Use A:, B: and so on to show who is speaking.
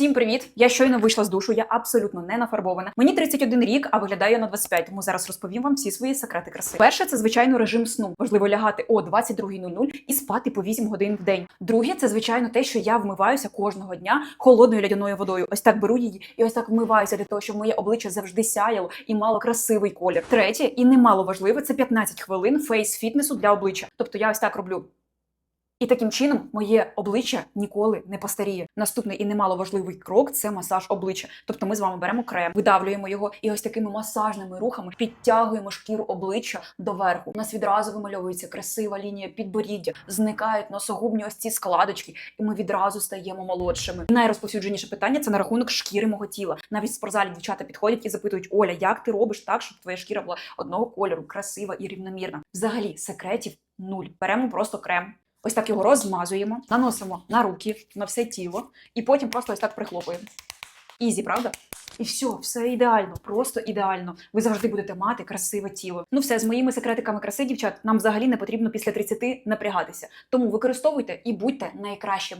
A: Всім привіт! Я щойно вийшла з душу, я абсолютно не нафарбована. Мені 31 рік, а виглядаю на 25, тому зараз розповім вам всі свої секрети краси. Перше, це звичайно режим сну. Важливо лягати о 22.00 і спати по 8 годин в день. Друге, це звичайно те, що я вмиваюся кожного дня холодною лядяною водою. Ось так беру її і ось так вмиваюся для того, щоб моє обличчя завжди сяяло і мало красивий колір. Третє, і немало важливе, це 15 хвилин фейс-фітнесу для обличчя. Тобто я ось так роблю. І таким чином моє обличчя ніколи не постаріє. Наступний і немало важливий крок це масаж обличчя. Тобто ми з вами беремо крем, видавлюємо його і ось такими масажними рухами підтягуємо шкіру обличчя доверху. У нас відразу вимальовується красива лінія підборіддя, зникають носогубні ось ці складочки, і ми відразу стаємо молодшими. Найрозповсюдженіше питання це на рахунок шкіри мого тіла. Навіть в спортзалі дівчата підходять і запитують: Оля, як ти робиш так, щоб твоя шкіра була одного кольору, красива і рівномірна? Взагалі секретів нуль. Беремо просто крем. Ось так його розмазуємо, наносимо на руки, на все тіло, і потім просто ось так прихлопуємо. Ізі, правда? І все, все ідеально, просто ідеально. Ви завжди будете мати красиве тіло. Ну все, з моїми секретиками краси, дівчат, нам взагалі не потрібно після 30 напрягатися. Тому використовуйте і будьте найкращими.